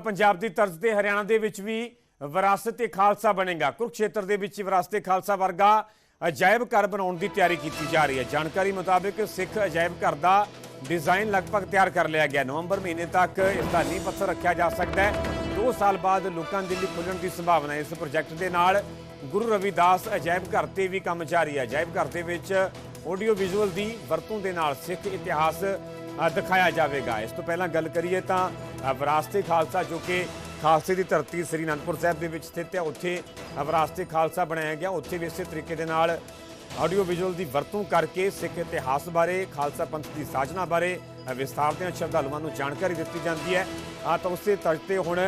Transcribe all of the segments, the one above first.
ਪੰਜਾਬ ਦੀ ਤਰਜ਼ ਤੇ ਹਰਿਆਣਾ ਦੇ ਵਿੱਚ ਵੀ ਵਿਰਾਸਤ ਤੇ ਖਾਲਸਾ ਬਣੇਗਾ। ਕੁਰੂਕਸ਼ੇਤਰ ਦੇ ਵਿੱਚ ਵਿਰਾਸਤ ਖਾਲਸਾ ਵਰਗਾ ਅਜਾਇਬ ਘਰ ਬਣਾਉਣ ਦੀ ਤਿਆਰੀ ਕੀਤੀ ਜਾ ਰਹੀ ਹੈ। ਜਾਣਕਾਰੀ ਮੁਤਾਬਕ ਸਿੱਖ ਅਜਾਇਬ ਘਰ ਦਾ ਡਿਜ਼ਾਈਨ ਲਗਭਗ ਤਿਆਰ ਕਰ ਲਿਆ ਗਿਆ। ਨਵੰਬਰ ਮਹੀਨੇ ਤੱਕ ਇਸ ਦਾ ਨੀਂਹ ਪੱਥਰ ਰੱਖਿਆ ਜਾ ਸਕਦਾ ਹੈ। 2 ਸਾਲ ਬਾਅਦ ਲੋਕਾਂ ਦੇ ਲਈ ਖੁੱਲਣ ਦੀ ਸੰਭਾਵਨਾ ਹੈ। ਇਸ ਪ੍ਰੋਜੈਕਟ ਦੇ ਨਾਲ ਗੁਰੂ ਰਵਿਦਾਸ ਅਜਾਇਬ ਘਰ ਤੇ ਵੀ ਕੰਮ ਜਾਰੀ ਹੈ। ਅਜਾਇਬ ਘਰ ਦੇ ਵਿੱਚ ਆਡੀਓ ਵਿਜ਼ੂਅਲ ਦੀ ਵਰਤੋਂ ਦੇ ਨਾਲ ਸਿੱਖ ਇਤਿਹਾਸ ਦਿਖਾਇਆ ਜਾਵੇਗਾ। ਇਸ ਤੋਂ ਪਹਿਲਾਂ ਗੱਲ ਕਰੀਏ ਤਾਂ ਅ, ਵਿਰਾਸਤੇ ਖਾਲਸਾ ਜੋ ਕਿ ਖਾਲਸੇ ਦੀ ਧਰਤੀ ਸ੍ਰੀ ਅਨੰਦਪੁਰ ਸਾਹਿਬ ਦੇ ਵਿੱਚ ਸਥਿਤ ਹੈ ਉੱਥੇ ਅ, ਵਿਰਾਸਤੇ ਖਾਲਸਾ ਬਣਾਇਆ ਗਿਆ। ਉੱਥੇ ਵੀ ਇਸੇ ਤਰੀਕੇ ਦੇ ਨਾਲ ਆਡੀਓ ਵਿਜ਼ੂਅਲ ਦੀ ਵਰਤੋਂ ਕਰਕੇ ਸਿੱਖ ਇਤਿਹਾਸ ਬਾਰੇ ਖਾਲਸਾ ਪੰਥ ਦੀ ਸਾਜਨਾ ਬਾਰੇ ਅ, ਵਿਸਥਾਰ ਦੇ ਸ਼ਰਧਾਲੂਆਂ ਨੂੰ ਜਾਣਕਾਰੀ ਦਿੱਤੀ ਜਾਂਦੀ ਹੈ। ਆ ਤਾਂ ਉਸੇ ਤਰ੍ਹਾਂ ਤੇ ਹੁਣ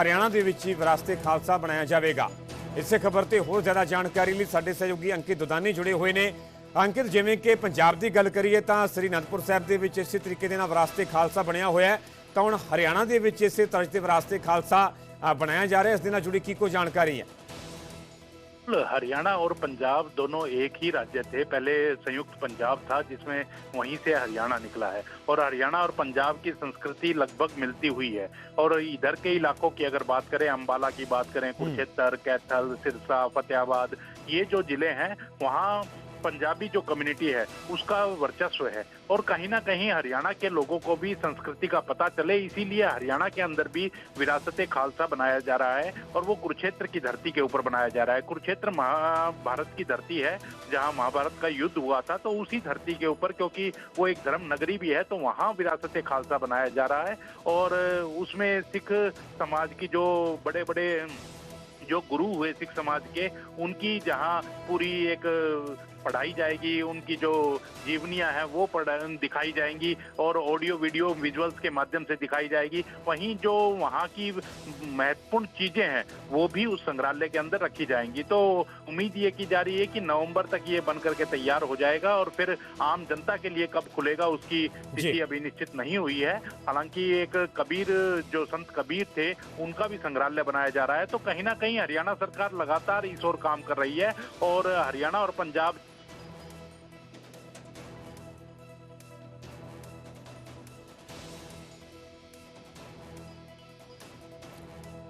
ਹਰਿਆਣਾ ਦੇ ਵਿੱਚ ਹੀ ਵਿਰਾਸਤੇ ਖਾਲਸਾ ਬਣਾਇਆ ਜਾਵੇਗਾ। ਇਸੇ ਖਬਰ ਤੇ ਹੋਰ ਜ਼ਿਆਦਾ ਜਾਣਕਾਰੀ ਲਈ ਸਾਡੇ ਸਹਿਯੋਗੀ ਅੰਕਿਤ ਦੁਦਾਨੀ ਜੁੜੇ ਹੋਏ ਨੇ। ਅੰਕਿਤ ਜਿਵੇਂ ਕਿ ਪੰਜਾਬ ਦੀ ਗੱਲ ਕਰੀਏ ਤਾਂ ਸ੍ਰੀ ਅਨੰਦਪੁਰ ਸਾਹਿਬ ਦੇ ਵਿੱਚ ਇਸੇ ਤਰੀਕੇ ਦੇ ਨਾਲ ਵਿਰਾਸਤੇ ਖਾਲਸਾ ਬਣਿਆ ਹੋਇਆ ਹੈ ਤਾਂ ਹੁਣ ਹਰਿਆਣਾ ਦੇ ਵਿੱਚ ਇਸੇ ਤਰ੍ਹਾਂ ਦੇ ਵਿਰਾਸਤੇ ਖਾਲਸਾ ਅ, ਬਣਾਇਆ ਜਾ ਰਿਹਾ ਇਸ ਦੇ ਨਾਲ ਜੁੜੀ ਕੀ ਕੋਈ ਜਾਣਕਾਰੀ ਹੈ हरियाणा और पंजाब दोनों एक ही राज्य थे पहले संयुक्त पंजाब था जिसमें वहीं से हरियाणा निकला है और हरियाणा और पंजाब की संस्कृति लगभग मिलती हुई है और इधर के इलाकों की अगर बात करें अंबाला की बात करें कुरुक्षेत्र कैथल सिरसा फतेहाबाद ये जो जिले हैं वहाँ पंजाबी जो कम्युनिटी है, उसका वर्चस्व है। और कहीं ना कहीं हरियाणा के लोगों को भी संस्कृति का पता चले, इसीलिए हरियाणा के अंदर भी विरासत खालसा बनाया जा रहा है और वो कुरुक्षेत्र की धरती के ऊपर बनाया जा रहा है। कुरुक्षेत्र महाभारत की धरती है, जहाँ महाभारत का युद्ध हुआ था तो उसी धरती के ऊपर, क्योंकि वो एक धर्म नगरी भी है तो वहाँ विरासत खालसा बनाया जा रहा है। और उसमें सिख समाज की जो बड़े बड़े जो गुरु हुए सिख समाज के, उनकी जहाँ पूरी एक पढ़ाई जाएगी उनकी जो जीवनियाँ हैं वो दिखाई जाएँगी और ऑडियो वीडियो विजुअल्स के माध्यम से दिखाई जाएगी। वहीं जो वहाँ की महत्वपूर्ण चीज़ें हैं वो भी उस संग्रहालय के अंदर रखी जाएँगी। तो उम्मीद ये की जा रही है कि नवंबर तक ये बन करके तैयार हो जाएगा और फिर आम जनता के लिए कब खुलेगा उसकी तिथि अभी निश्चित नहीं हुई है। हालाँकि एक कबीर जो संत कबीर थे उनका भी संग्रहालय बनाया जा रहा है। तो कहीं ना कहीं हरियाणा सरकार लगातार इस ओर काम कर रही है और हरियाणा और पंजाब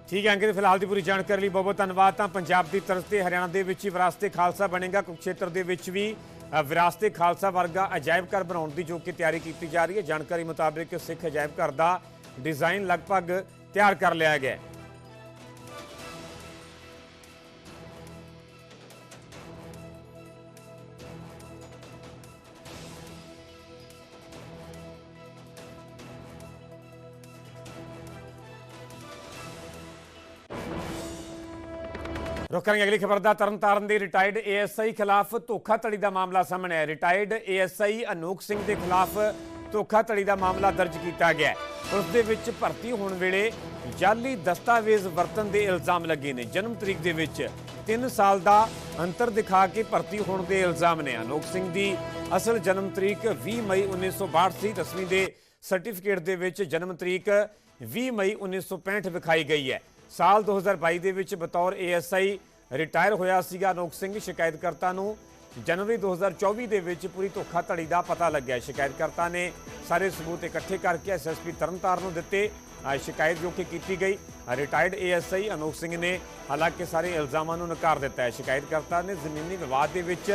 ਠੀਕ ਹੈ ਅੰਕਿਤ ਫਿਲਹਾਲ ਦੀ ਪੂਰੀ ਜਾਣਕਾਰੀ ਲਈ ਬਹੁਤ ਬਹੁਤ ਧੰਨਵਾਦ। ਤਾਂ ਪੰਜਾਬ ਦੀ ਤਰਜ਼ ਤੇ ਹਰਿਆਣਾ ਦੇ ਵਿੱਚ ਹੀ ਵਿਰਾਸਤੇ ਖਾਲਸਾ ਬਣੇਗਾ। ਕੁਰੂਕਸ਼ੇਤਰ ਦੇ ਵਿੱਚ ਵੀ ਅ, ਵਿਰਾਸਤੇ ਖਾਲਸਾ ਵਰਗਾ ਅਜਾਇਬ ਘਰ ਬਣਾਉਣ ਦੀ ਜੋ ਕਿ ਤਿਆਰੀ ਕੀਤੀ ਜਾ ਰਹੀ ਹੈ। ਜਾਣਕਾਰੀ ਮੁਤਾਬਕ ਸਿੱਖ ਅਜਾਇਬ ਘਰ ਦਾ ਡਿਜ਼ਾਈਨ ਲਗਭਗ ਤਿਆਰ ਕਰ ਲਿਆ ਗਿਆ ਹੈ। ਰੁਕ ਕਰਾਂਗੇ, ਅਗਲੀ ਖਬਰ ਦਾ ਤਰਨਤਾਰਨ ਦੇ ਰਿਟਾਇਰਡ ਏਐਸਆਈ ਖਿਲਾਫ ਧੋਖਾਧੜੀ ਦਾ ਮਾਮਲਾ ਸਾਹਮਣੇ ਆਇਆ। ਰਿਟਾਇਰਡ ਏਐਸਆਈ ਅਨੂਕ ਸਿੰਘ ਦੇ ਖਿਲਾਫ ਧੋਖਾਧੜੀ ਦਾ ਮਾਮਲਾ ਦਰਜ ਕੀਤਾ ਗਿਆ ਹੈ। ਉਸ ਦੇ ਵਿੱਚ ਭਰਤੀ ਹੋਣ ਵੇਲੇ ਜਾਲੀ ਦਸਤਾਵੇਜ਼ ਵਰਤਣ ਦੇ ਇਲਜ਼ਾਮ ਲੱਗੇ ਨੇ। ਜਨਮ ਤਰੀਕ ਦੇ ਵਿੱਚ 3 ਸਾਲ ਦਾ ਅੰਤਰ ਦਿਖਾ ਕੇ ਭਰਤੀ ਹੋਣ ਦੇ ਇਲਜ਼ਾਮ ਨੇ। ਅਨੂਕ ਸਿੰਘ ਦੀ ਅਸਲ ਜਨਮ ਤਰੀਕ 20 ਮਈ 1962 ਸੀ ਦਸਵੀਂ ਦੇ ਸਰਟੀਫਿਕੇਟ ਦੇ ਵਿੱਚ ਜਨਮ ਤਰੀਕ 20 ਮਈ 1965 ਵਿਖਾਈ ਗਈ ਹੈ। ਸਾਲ 2022 ਦੇ ਵਿੱਚ ਬਤੌਰ ਏਐਸਆਈ ਰਿਟਾਇਰ ਹੋਇਆ ਸੀਗਾ ਅਨੋਖ ਸਿੰਘ ਸ਼ਿਕਾਇਤਕਰਤਾ ਨੂੰ। ਜਨਵਰੀ 2024 ਦੇ ਵਿੱਚ ਪੂਰੀ ਧੋਖਾਧੜੀ ਦਾ ਪਤਾ ਲੱਗਿਆ। ਸ਼ਿਕਾਇਤਕਰਤਾ ਨੇ ਸਾਰੇ ਸਬੂਤ ਇਕੱਠੇ ਕਰਕੇ ਐਸਐਸਪੀ ਤਰਨਤਾਰਨ ਨੂੰ ਦਿੱਤੇ। ਸ਼ਿਕਾਇਤ ਜੋ ਕਿ ਕੀਤੀ ਗਈ। ਰਿਟਾਇਰਡ ਏਐਸਆਈ ਅਨੋਖ ਸਿੰਘ ਨੇ ਹਾਲਾਂਕਿ ਸਾਰੇ ਇਲਜ਼ਾਮਾਂ ਨੂੰ ਨਕਾਰ ਦਿੱਤਾ ਹੈ। ਸ਼ਿਕਾਇਤਕਰਤਾ ਨੇ ਜ਼ਮੀਨੀ ਵਿਵਾਦ ਦੇ ਵਿੱਚ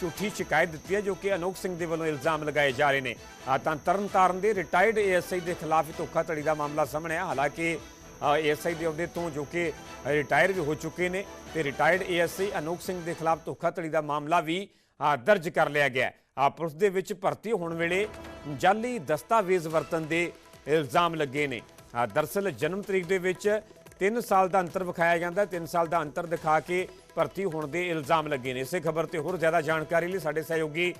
ਝੂਠੀ ਸ਼ਿਕਾਇਤ ਦਿੱਤੀ ਹੈ, ਜੋ ਕਿ ਅਨੋਖ ਸਿੰਘ ਦੇ ਵੱਲੋਂ ਇਲਜ਼ਾਮ ਲਗਾਏ ਜਾ ਰਹੇ ਨੇ। ਤਾਂ ਤਰਨਤਾਰਨ ਦੇ ਰਿਟਾਇਰਡ ਏਐਸਆਈ ਦੇ ਖਿਲਾਫ ਧੋਖਾਧੜੀ ਦਾ ਮਾਮਲਾ ਸਾਹਮਣੇ ਆ ਹਾਲਾਂਕਿ ਏਐਸਆਈ ਦੇ ਅਹੁਦੇ ਤੋਂ ਜੋ ਕਿ ਰਿਟਾਇਰ ਵੀ ਹੋ ਚੁੱਕੇ ਨੇ ਤੇ ਰਿਟਾਇਰਡ ਏਐਸਆਈ ਅਨੋਖ ਸਿੰਘ ਦੇ ਖਿਲਾਫ ਧੋਖਾਧੜੀ ਦਾ ਮਾਮਲਾ ਵੀ ਦਰਜ ਕਰ ਲਿਆ ਗਿਆ ਹੈ। ਪੁਲਿਸ ਦੇ ਵਿੱਚ ਭਰਤੀ ਹੋਣ ਵੇਲੇ ਜਾਲੀ ਦਸਤਾਵੇਜ਼ ਵਰਤਨ ਦੇ ਇਲਜ਼ਾਮ ਲੱਗੇ ਨੇ। ਆ, ਦਰਅਸਲ ਜਨਮ ਤਰੀਕ ਦੇ ਵਿੱਚ 3 ਸਾਲ ਦਾ ਅੰਤਰ ਵਿਖਾਇਆ ਜਾਂਦਾ 3 ਸਾਲ ਦਾ ਅੰਤਰ ਦਿਖਾ ਕੇ ਭਰਤੀ ਹੋਣ ਦੇ ਇਲਜ਼ਾਮ ਲੱਗੇ ਨੇ। ਇਸੇ ਖਬਰ ਤੇ ਹੋਰ ਜ਼ਿਆਦਾ ਜਾਣਕਾਰੀ ਲਈ ਸਾਡੇ ਸਹਿਯੋਗੀ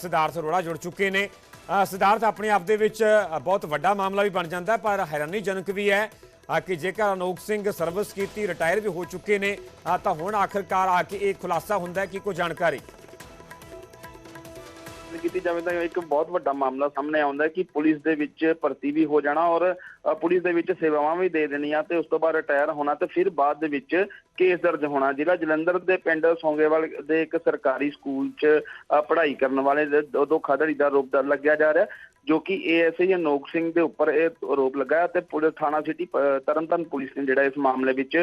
ਸਿਧਾਰਥ ਅਰੋੜਾ ਜੁੜ ਚੁੱਕੇ ਨੇ। ਸਿਧਾਰਥ ਆਪਣੇ ਆਪ ਦੇ ਵਿੱਚ ਬਹੁਤ ਵੱਡਾ ਮਾਮਲਾ ਵੀ ਬਣ ਜਾਂਦਾ ਪਰ ਹੈਰਾਨੀਜਨਕ ਵੀ ਹੈ ਕਿ ਜੇਕਰ ਅਨੋਖ ਸਿੰਘ ਸਰਵਿਸ ਕੀਤੀ, ਰਿਟਾਇਰ ਵੀ ਹੋ ਚੁੱਕੇ ਨੇ ਤਾਂ ਹੁਣ ਆਖਰਕਾਰ ਆ ਕੇ ਇਹ ਖੁਲਾਸਾ ਹੁੰਦਾ ਕਿ ਕੋਈ ਜਾਣਕਾਰੀ? ਕੀਤੀ ਜਾਵੇ ਤਾਂ ਇੱਕ ਬਹੁਤ ਵੱਡਾ ਮਾਮਲਾ ਸਾਹਮਣੇ ਆਉਂਦਾ ਕਿ ਪੁਲਿਸ ਦੇ ਵਿੱਚ ਭਰਤੀ ਵੀ ਹੋ ਜਾਣਾ ਔਰ ਪੁਲਿਸ ਦੇ ਵਿੱਚ ਸੇਵਾਵਾਂ ਵੀ ਦੇ ਦੇਣੀਆਂ ਤੇ ਉਸ ਤੋਂ ਬਾਅਦ ਰਿਟਾਇਰ ਹੋਣਾ ਤੇ ਫਿਰ ਬਾਅਦ ਦੇ ਵਿੱਚ ਕੇਸ ਦਰਜ ਹੋਣਾ। ਜ਼ਿਲ੍ਹਾ ਜਲੰਧਰ ਦੇ ਪਿੰਡ ਸੌਂਗੇਵਾਲ ਦੇ ਇੱਕ ਸਰਕਾਰੀ ਸਕੂਲ 'ਚ ਪੜ੍ਹਾਈ ਕਰਨ ਵਾਲੇ ਦੇ ਦੋ- ਧੋਖਾਧੜੀ ਦਾ ਆਰੋਪ ਲੱਗਿਆ ਜਾ ਰਿਹਾ। ਜੋ ਕਿ ਏਐਸਆਈ ਅਨੋਖ ਸਿੰਘ ਦੇ ਉੱਪਰ ਇਹ ਆਰੋਪ ਲੱਗਾ ਤੇ ਪੁਲਿਸ ਥਾਣਾ ਸਿਟੀ ਤਰਨਤਾਰਨ ਪੁਲਿਸ ਨੇ ਜਿਹੜਾ ਇਸ ਮਾਮਲੇ ਵਿੱਚ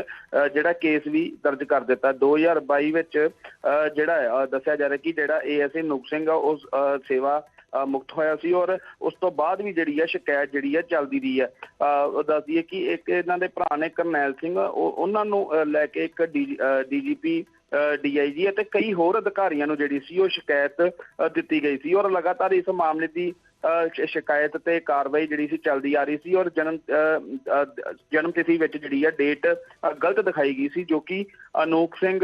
ਜਿਹੜਾ ਕੇਸ ਵੀ ਦਰਜ ਕਰ ਦਿੱਤਾ। 2022 ਵਿੱਚ ਜਿਹੜਾ ਦੱਸਿਆ ਜਾ ਰਿਹਾ ਕਿ ਜਿਹੜਾ ਏਐਸਆਈ ਅਨੋਖ ਸਿੰਘ ਆ ਉਸ ਸੇਵਾ ਮੁਕਤ ਹੋਇਆ ਸੀ ਔਰ ਉਸ ਤੋਂ ਬਾਅਦ ਵੀ ਜਿਹੜੀ ਹੈ ਸ਼ਿਕਾਇਤ ਜਿਹੜੀ ਹੈ ਚੱਲਦੀ ਰਹੀ ਹੈ ਅ, ਉਹ ਦੱਸਦੀ ਹੈ ਕਿ ਇੱਕ ਇਹਨਾਂ ਦੇ ਭਰਾ ਨੇ ਕਰਨੈਲ ਸਿੰਘ ਉਹਨਾਂ ਨੂੰ ਲੈ ਕੇ ਇੱਕ ਡੀਜੀਪੀ ਡੀਆਈਜੀ ਅਤੇ ਕਈ ਹੋਰ ਅਧਿਕਾਰੀਆਂ ਨੂੰ ਜਿਹੜੀ ਸੀ ਉਹ ਸ਼ਿਕਾਇਤ ਦਿੱਤੀ ਗਈ ਸੀ ਔਰ ਲਗਾਤਾਰ ਇਸ ਮਾਮਲੇ ਦੀ ਸ਼ਿਕਾਇਤ ਤੇ ਕਾਰਵਾਈ ਜਿਹੜੀ ਸੀ ਚੱਲਦੀ ਆ ਰਹੀ ਸੀ ਔਰ ਜਨਮ ਜਨਮ ਤਿਥੀ ਵਿੱਚ ਜਿਹੜੀ ਆ ਡੇਟ ਗਲਤ ਦਿਖਾਈ ਗਈ ਸੀ ਜੋ ਕਿ ਅਨੂਪ ਸਿੰਘ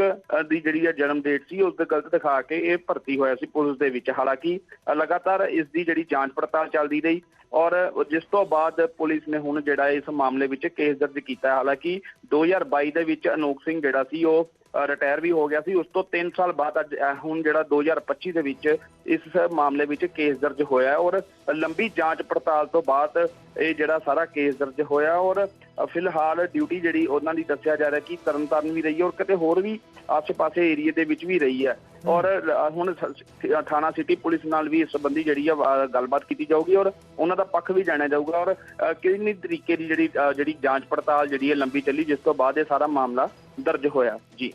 ਦੀ ਜਿਹੜੀ ਆ ਜਨਮ ਡੇਟ ਸੀ ਉਸ ਦੇ ਗਲਤ ਦਿਖਾ ਕੇ ਇਹ ਭਰਤੀ ਹੋਇਆ ਸੀ ਪੁਲਿਸ ਦੇ ਵਿੱਚ ਹਾਲਾਂਕਿ ਲਗਾਤਾਰ ਇਸ ਦੀ ਜਿਹੜੀ ਜਾਂਚ ਪੜਤਾਲ ਚੱਲਦੀ ਰਹੀ ਔਰ ਜਿਸ ਤੋਂ ਬਾਅਦ ਪੁਲਿਸ ਨੇ ਹੁਣ ਜਿਹੜਾ ਇਸ ਮਾਮਲੇ ਵਿੱਚ ਕੇਸ ਦਰਜ ਕੀਤਾ ਹੈ। ਹਾਲਾਂਕਿ 2022 ਦੇ ਵਿੱਚ ਅਨੂਪ ਸਿੰਘ ਜਿਹੜਾ ਸੀ ਉਹ ਰਿਟਾਇਰ ਵੀ ਹੋ ਗਿਆ ਸੀ। ਉਸ ਤੋਂ 3 ਸਾਲ ਬਾਅਦ ਅੱਜ ਹੁਣ ਜਿਹੜਾ 2025 ਦੇ ਵਿੱਚ ਇਸ ਮਾਮਲੇ ਵਿੱਚ ਕੇਸ ਦਰਜ ਹੋਇਆ ਹੈ। ਔਰ ਲੰਬੀ ਜਾਂਚ ਪੜਤਾਲ ਤੋਂ ਬਾਅਦ ਇਹ ਜਿਹੜਾ ਸਾਰਾ ਕੇਸ ਦਰਜ ਹੋਇਆ ਔਰ ਫਿਲਹਾਲ ਡਿਊਟੀ ਜਿਹੜੀ ਉਹਨਾਂ ਦੀ ਦੱਸਿਆ ਜਾ ਰਿਹਾ ਕਿ ਤਰਨਤਾਰਨ ਵੀ ਰਹੀ ਔਰ ਕਿਤੇ ਹੋਰ ਵੀ ਆਸ-ਪਾਸੇ ਏਰੀਏ ਦੇ ਵਿੱਚ ਵੀ ਰਹੀ ਹੈ। ਔਰ ਹੁਣ ਥਾਣਾ ਸਿਟੀ ਪੁਲਿਸ ਨਾਲ ਵੀ ਇਸ ਸੰਬੰਧੀ ਜਿਹੜੀ ਆ ਗੱਲਬਾਤ ਕੀਤੀ ਜਾਊਗੀ ਔਰ ਉਹਨਾਂ ਦਾ ਪੱਖ ਵੀ ਜਾਣਿਆ ਜਾਊਗਾ ਔਰ ਕਿੰਨੀ ਤਰੀਕੇ ਦੀ ਜਿਹੜੀ ਜਿਹੜੀ ਜਾਂਚ ਪੜਤਾਲ ਜਿਹੜੀ ਹੈ ਲੰਬੀ ਚੱਲੀ ਜਿਸ ਤੋਂ ਬਾਅਦ ਇਹ ਸਾਰਾ ਮਾਮਲਾ ਦਰਜ ਹੋਇਆ। ਜੀ।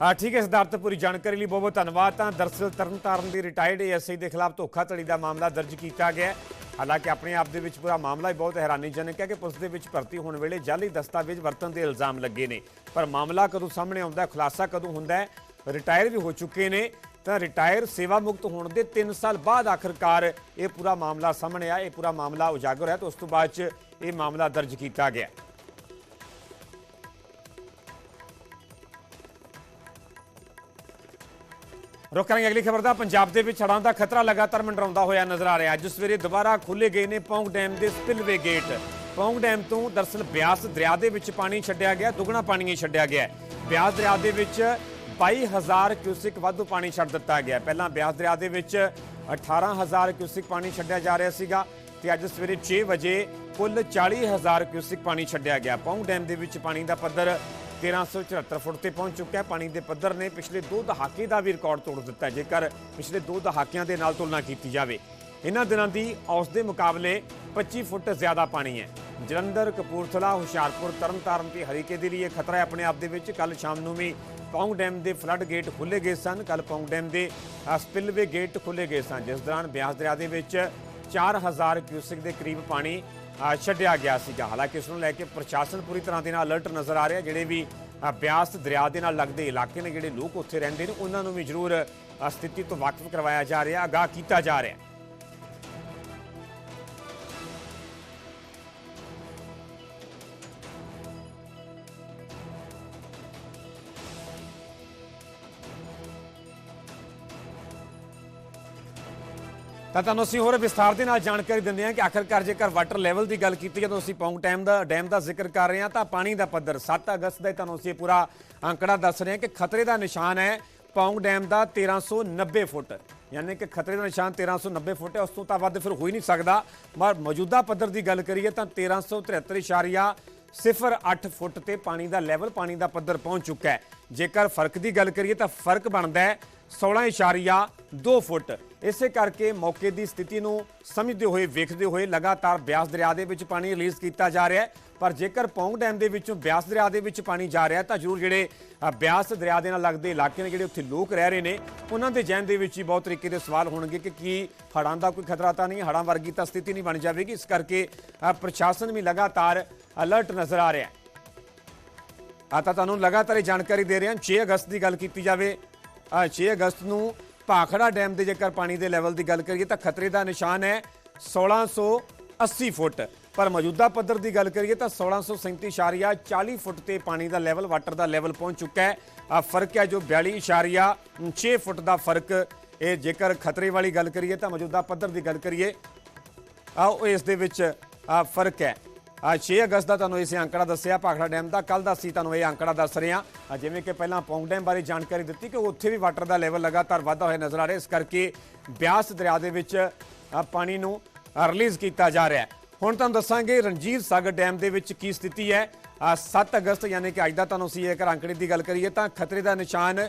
ਆ ਠੀਕ ਹੈ ਸਿਧਾਰਥ ਪੂਰੀ ਜਾਣਕਾਰੀ ਲਈ ਬਹੁਤ ਬਹੁਤ ਧੰਨਵਾਦ। ਤਾਂ ਦਰਸਲ ਤਰਨਤਾਰਨ ਦੀ ਰਿਟਾਇਰਡ ਏਐਸਆਈ ਦੇ ਖਿਲਾਫ ਧੋਖਾਧੜੀ ਦਾ ਮਾਮਲਾ ਦਰਜ ਕੀਤਾ ਗਿਆ ਹੈ। ਹਾਲਾਂਕਿ ਆਪਣੇ ਆਪ ਦੇ ਵਿੱਚ ਪੂਰਾ ਮਾਮਲਾ ਹੀ ਬਹੁਤ ਹੈਰਾਨੀਜਨਕ ਹੈ ਕਿ ਪੁਲਿਸ ਦੇ ਵਿੱਚ ਭਰਤੀ ਹੋਣ ਵੇਲੇ ਜਾਲੀ ਦਸਤਾਵੇਜ਼ ਵਰਤਣ ਦੇ ਇਲਜ਼ਾਮ ਲੱਗੇ ਨੇ। ਪਰ ਮਾਮਲਾ ਕਦੋਂ ਸਾਹਮਣੇ ਆਉਂਦਾ ਖੁਲਾਸਾ ਕਦੋਂ ਹੁੰਦਾ ਹੈ ਰਿਟਾਇਰ ਵੀ ਹੋ ਚੁੱਕੇ ਨੇ। ਤਾਂ ਰਿਟਾਇਰ ਸੇਵਾ ਮੁਕਤ ਹੋਣ ਦੇ 3 ਸਾਲ ਬਾਅਦ ਆਖਰਕਾਰ ਇਹ ਪੂਰਾ ਮਾਮਲਾ ਸਾਹਮਣੇ ਆਇਆ, ਇਹ ਪੂਰਾ ਮਾਮਲਾ ਉਜਾਗਰ ਹੈ ਤਾਂ ਉਸ ਤੋਂ ਬਾਅਦ ਚ ਇਹ ਮਾਮਲਾ ਦਰਜ ਕੀਤਾ ਗਿਆ। ਰੁਕ ਕਰਾਂਗੇ ਅਗਲੀ ਖਬਰ ਦਾ। ਪੰਜਾਬ ਦੇ ਵਿੱਚ ਹੜ੍ਹਾਂ ਦਾ ਖਤਰਾ ਲਗਾਤਾਰ ਮੰਡਰਾਉਂਦਾ ਹੋਇਆ ਨਜ਼ਰ ਆ ਰਿਹਾ। ਅੱਜ ਸਵੇਰੇ ਦੁਬਾਰਾ ਖੁੱਲੇ ਗਏ ਨੇ ਪੌਂਗ ਡੈਮ ਦੇ ਸਪਿਲਵੇ ਗੇਟ। ਪੌਂਗ ਡੈਮ ਤੋਂ ਦਰਸਲ ਬਿਆਸ ਦਰਿਆ ਦੇ ਵਿੱਚ ਪਾਣੀ ਛੱਡਿਆ ਗਿਆ, ਦੁੱਗਣਾ ਪਾਣੀ ਹੀ ਛੱਡਿਆ ਗਿਆ। ਬਿਆਸ ਦਰਿਆ ਦੇ ਵਿੱਚ 22000 ਕਿਊਸਿਕ ਵਾਧੂ ਪਾਣੀ ਛੱਡ ਦਿੱਤਾ ਗਿਆ। ਪਹਿਲਾਂ ਬਿਆਸ ਦਰਿਆ ਦੇ ਵਿੱਚ 18000 ਕਿਊਸਿਕ ਪਾਣੀ ਛੱਡਿਆ ਜਾ ਰਿਹਾ ਸੀਗਾ ਤੇ ਅੱਜ ਸਵੇਰੇ 6 ਵਜੇ ਕੁੱਲ 40000 ਕਿਊਸਿਕ ਪਾਣੀ ਛੱਡਿਆ ਗਿਆ। ਪੌਂਗ ਡੈਮ ਦੇ ਵਿੱਚ ਪਾਣੀ ਦਾ ਪੱਧਰ 1374 ਫੁੱਟ ਤੇ ਪਹੁੰਚ ਚੁੱਕਾ ਹੈ। ਪਾਣੀ ਦੇ ਪੱਧਰ ਨੇ ਪਿਛਲੇ 2 ਦਹਾਕੇ ਦਾ ਵੀ ਰਿਕਾਰਡ ਤੋੜ ਦਿੱਤਾ ਜੇਕਰ ਪਿਛਲੇ 2 ਦਹਾਕਿਆਂ ਦੇ ਨਾਲ ਤੁਲਨਾ ਕੀਤੀ ਜਾਵੇ। ਇਹਨਾਂ ਦਿਨਾਂ ਦੀ ਔਸ ਦੇ ਮੁਕਾਬਲੇ 25 ਫੁੱਟ ਜ਼ਿਆਦਾ ਪਾਣੀ ਹੈ ਜਲੰਧਰ ਕਪੂਰਥਲਾ ਹੁਸ਼ਿਆਰਪੁਰ ਤਰਨਤਾਰਨ ਤੇ ਹਰੀਕੇ ਦੇ ਲਈ ਇਹ ਖਤਰਾ ਹੈ ਆਪਣੇ ਆਪ ਦੇ ਵਿੱਚ ਕੱਲ ਸ਼ਾਮ ਨੂੰ ਵੀ ਪੌਂਗ ਡੈਮ ਦੇ ਫਲੱਡ ਗੇਟ ਖੁੱਲੇ ਗਏ ਸਨ ਕੱਲ ਪੌਂਗ ਡੈਮ ਦੇ ਸਪਿਲਵੇ ਗੇਟ ਖੁੱਲੇ ਗਏ ਸਨ ਜਿਸ ਦੌਰਾਨ ਬਿਆਸ ਦਰਿਆ ਦੇ ਵਿੱਚ 4000 ਕਿਊਸਿਕ ਦੇ ਕਰੀਬ ਪਾਣੀ ਛੱਡਿਆ ਗਿਆ ਸੀਗਾ ਹਾਲਾਂਕਿ ਇਸ ਨੂੰ ਲੈ ਕੇ ਪ੍ਰਸ਼ਾਸਨ ਪੂਰੀ ਤਰ੍ਹਾਂ ਦੇ ਨਾਲ ਅਲਰਟ ਨਜ਼ਰ ਆ ਰਿਹਾ ਜਿਹੜੇ ਵੀ ਬਿਆਸ ਦਰਿਆ ਦੇ ਨਾਲ ਲੱਗਦੇ ਇਲਾਕੇ ਨੇ ਜਿਹੜੇ ਲੋਕ ਉੱਥੇ ਰਹਿੰਦੇ ਨੇ ਉਹਨਾਂ ਨੂੰ ਵੀ ਜ਼ਰੂਰ ਸਥਿਤੀ ਤੋਂ ਵਾਕਿਫ ਕਰਵਾਇਆ ਜਾ ਰਿਹਾ ਅਗਾਹ ਕੀਤਾ ਜਾ ਰਿਹਾ ਤਾਂ ਤੁਹਾਨੂੰ ਅਸੀਂ ਹੋਰ ਵਿਸਥਾਰ ਦੇ ਨਾਲ ਜਾਣਕਾਰੀ ਦਿੰਦੇ ਹਾਂ ਕਿ ਆਖਰਕਾਰ ਜੇਕਰ ਵਾਟਰ ਲੈਵਲ ਦੀ ਗੱਲ ਕੀਤੀ ਜਦੋਂ ਅਸੀਂ ਪੌਂਗ ਟਾਈਮ ਦਾ ਡੈਮ ਦਾ ਜ਼ਿਕਰ ਕਰ ਰਹੇ ਹਾਂ ਤਾਂ ਪਾਣੀ ਦਾ ਪੱਧਰ 7 ਅਗਸਤ ਦਾ ਹੀ ਤੁਹਾਨੂੰ ਅਸੀਂ ਇਹ ਪੂਰਾ ਅੰਕੜਾ ਦੱਸ ਰਹੇ ਹਾਂ ਕਿ ਖਤਰੇ ਦਾ ਨਿਸ਼ਾਨ ਹੈ ਪੌਂਗ ਡੈਮ ਦਾ 1390 ਫੁੱਟ। ਯਾਨੀ ਕਿ ਖਤਰੇ ਦਾ ਨਿਸ਼ਾਨ 1390 ਫੁੱਟ ਹੈ, ਉਸ ਤੋਂ ਤਾਂ ਵੱਧ ਫਿਰ ਹੋ ਹੀ ਨਹੀਂ ਸਕਦਾ। ਪਰ ਮੌਜੂਦਾ ਪੱਧਰ ਦੀ ਗੱਲ ਕਰੀਏ ਤਾਂ 1373.08 ਫੁੱਟ ਤੇ ਪਾਣੀ ਦਾ ਲੈਵਲ ਪਾਣੀ ਦਾ ਪੱਧਰ ਪਹੁੰਚ ਚੁੱਕਾ ਹੈ। ਜੇਕਰ ਫ਼ਰਕ ਦੀ ਗੱਲ ਕਰੀਏ ਤਾਂ ਫ਼ਰਕ ਬਣਦਾ ਹੈ 16.2 ਫੁੱਟ। ਇਸੇ ਕਰਕੇ ਮੌਕੇ ਦੀ ਸਥਿਤੀ ਨੂੰ ਸਮਝਦੇ ਹੋਏ, ਵੇਖਦੇ ਹੋਏ ਲਗਾਤਾਰ ਬਿਆਸ ਦਰਿਆ ਦੇ ਵਿੱਚ ਪਾਣੀ ਰਿਲੀਜ਼ ਕੀਤਾ ਜਾ ਰਿਹਾ ਹੈ। ਪਰ ਜੇਕਰ ਪੌਂਗ ਡੈਮ ਦੇ ਵਿੱਚੋਂ ਬਿਆਸ ਦਰਿਆ ਦੇ ਵਿੱਚ ਪਾਣੀ ਜਾ ਰਿਹਾ ਤਾਂ ਜ਼ਰੂਰ ਜਿਹੜੇ ਬਿਆਸ ਦਰਿਆ ਦੇ ਨਾਲ ਲੱਗਦੇ ਇਲਾਕੇ ਨੇ ਜਿਹੜੇ ਉੱਥੇ ਲੋਕ ਰਹਿ ਰਹੇ ਨੇ, ਉਹਨਾਂ ਦੇ ਜੈਨ ਦੇ ਵਿੱਚ ਹੀ ਬਹੁਤ ਤਰੀਕੇ ਦੇ ਸਵਾਲ ਹੋਣਗੇ ਕਿ ਕੀ ਹੜ੍ਹਾਂ ਦਾ ਕੋਈ ਖਤਰਾ ਤਾਂ ਨਹੀਂ, ਹੜ੍ਹਾਂ ਵਰਗੀ ਤਾਂ ਸਥਿਤੀ ਨਹੀਂ ਬਣ ਜਾਵੇਗੀ। ਇਸ ਕਰਕੇ ਪ੍ਰਸ਼ਾਸਨ ਵੀ ਲਗਾਤਾਰ ਅਲਰਟ ਨਜ਼ਰ ਆ ਰਿਹਾ ਹੈ। ਆ ਤਾਂ ਤੁਹਾਨੂੰ ਲਗਾਤਾਰ ਇਹ ਜਾਣਕਾਰੀ ਦੇ ਰਹੇ ਹਾਂ। 6 ਅਗਸਤ ਦੀ ਗੱਲ ਕੀਤੀ ਜਾਵੇ 6 ਅਗਸਤ ਨੂੰ ਭਾਖੜਾ ਡੈਮ ਦੇ ਜੇਕਰ ਪਾਣੀ ਦੇ ਲੈਵਲ ਦੀ ਗੱਲ ਕਰੀਏ ਤਾਂ ਖਤਰੇ ਦਾ ਨਿਸ਼ਾਨ ਹੈ 1680 ਫੁੱਟ। ਪਰ ਮੌਜੂਦਾ ਪੱਧਰ ਦੀ ਗੱਲ ਕਰੀਏ ਤਾਂ 1637.40 ਫੁੱਟ ਤੇ ਪਾਣੀ ਦਾ ਲੈਵਲ, ਵਾਟਰ ਦਾ ਲੈਵਲ ਪਹੁੰਚ ਚੁੱਕਾ ਹੈ। ਆ ਫ਼ਰਕ ਹੈ ਜੋ 42.6 ਫੁੱਟ ਦਾ ਫ਼ਰਕ। ਇਹ ਜੇਕਰ ਖਤਰੇ ਵਾਲੀ ਗੱਲ ਕਰੀਏ ਤਾਂ ਮੌਜੂਦਾ ਪੱਧਰ ਦੀ ਗੱਲ ਕਰੀਏ ਆ ਉਹ ਇਸ ਦੇ ਵਿੱਚ ਫ਼ਰਕ ਹੈ। 6 ਅਗਸਤ ਦਾ ਤੁਹਾਨੂੰ ਇਸੇ ਅੰਕੜਾ ਦੱਸਿਆ, ਭਾਖੜਾ ਡੈਮ ਦਾ। ਕੱਲ ਦਾ ਸੀ ਤੁਹਾਨੂੰ ਇਹ ਅੰਕੜਾ ਦੱਸ ਰਹੇ ਹਾਂ। ਜਿਵੇਂ ਕਿ ਪਹਿਲਾਂ ਪੌਂਗ ਡੈਮ ਬਾਰੇ ਜਾਣਕਾਰੀ ਦਿੱਤੀ ਕਿ ਉੱਥੇ ਵੀ ਵਾਟਰ ਦਾ ਲੈਵਲ ਲਗਾਤਾਰ ਵਾਧਾ ਹੋਇਆ ਨਜ਼ਰ ਆ ਰਿਹਾ। ਇਸ ਕਰਕੇ ਬਿਆਸ ਦਰਿਆ ਦੇ ਵਿੱਚ ਪਾਣੀ ਨੂੰ ਰਿਲੀਜ਼ ਕੀਤਾ ਜਾ ਰਿਹਾ ਹੈ। ਹੁਣ ਤੁਹਾਨੂੰ ਦੱਸਾਂਗੇ ਰਣਜੀਤ ਸਾਗਰ ਡੈਮ ਦੇ ਵਿੱਚ ਕੀ ਸਥਿਤੀ ਹੈ। ਆ 7 ਅਗਸਤ ਯਾਨੀ ਕਿ ਅੱਜ ਦਾ ਤੁਹਾਨੂੰ ਅਸੀਂ ਇੱਕ ਅੰਕੜੇ ਦੀ ਗੱਲ ਕਰੀਏ ਤਾਂ ਖਤਰੇ ਦਾ ਨਿਸ਼ਾਨ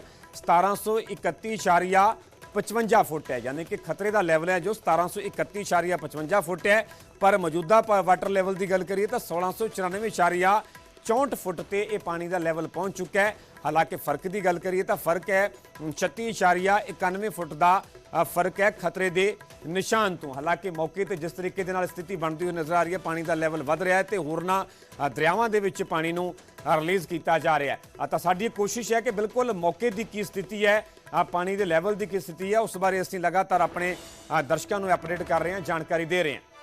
55 ਫੁੱਟ ਹੈ, ਯਾਨੀ ਕਿ ਖਤਰੇ ਦਾ ਲੈਵਲ ਹੈ ਜੋ 1731.55 ਫੁੱਟ ਹੈ। ਪਰ ਮੌਜੂਦਾ ਪ- ਵਾਟਰ ਲੈਵਲ ਦੀ ਗੱਲ ਕਰੀਏ ਤਾਂ 1694.64 ਫੁੱਟ ਤੇ ਇਹ ਪਾਣੀ ਦਾ ਲੈਵਲ ਪਹੁੰਚ ਚੁੱਕਾ ਹੈ। ਹਾਲਾਂਕਿ ਫ਼ਰਕ ਦੀ ਗੱਲ ਕਰੀਏ ਤਾਂ ਫ਼ਰਕ ਹੈ 36.91 ਫੁੱਟ ਦਾ ਫ਼ਰਕ ਹੈ ਖਤਰੇ ਦੇ ਨਿਸ਼ਾਨ ਤੋਂ। ਹਾਲਾਂਕਿ ਮੌਕੇ ਤੇ ਜਿਸ ਤਰੀਕੇ ਦੇ ਨਾਲ ਸਥਿਤੀ ਬਣਦੀ ਹੋਈ ਨਜ਼ਰ ਆ ਰਹੀ ਹੈ, ਪਾਣੀ ਦਾ ਲੈਵਲ ਵੱਧ ਰਿਹਾ ਹੈ ਤੇ ਹੋਰਨਾਂ ਦਰਿਆਵਾਂ ਦੇ ਵਿੱਚ ਪਾਣੀ ਨੂੰ ਰਿਲੀਜ਼ ਕੀਤਾ ਜਾ ਰਿਹਾ ਹੈ। ਤਾਂ ਸਾਡੀ ਕੋਸ਼ਿਸ਼ ਹੈ ਕਿ ਬਿਲਕੁਲ ਮੌਕੇ ਦੀ ਕੀ ਸਥਿਤੀ ਹੈ ਅ, ਪਾਣੀ ਦੇ ਲੈਵਲ ਦੀ ਕੀ ਸਥਿਤੀ ਹੈ ਉਸ ਬਾਰੇ ਅਸੀਂ ਲਗਾਤਾਰ ਆਪਣੇ ਦਰਸ਼ਕਾਂ ਨੂੰ ਅਪਡੇਟ ਕਰ ਰਹੇ ਹਾਂ ਜਾਣਕਾਰੀ ਦੇ ਰਹੇ ਹਾਂ।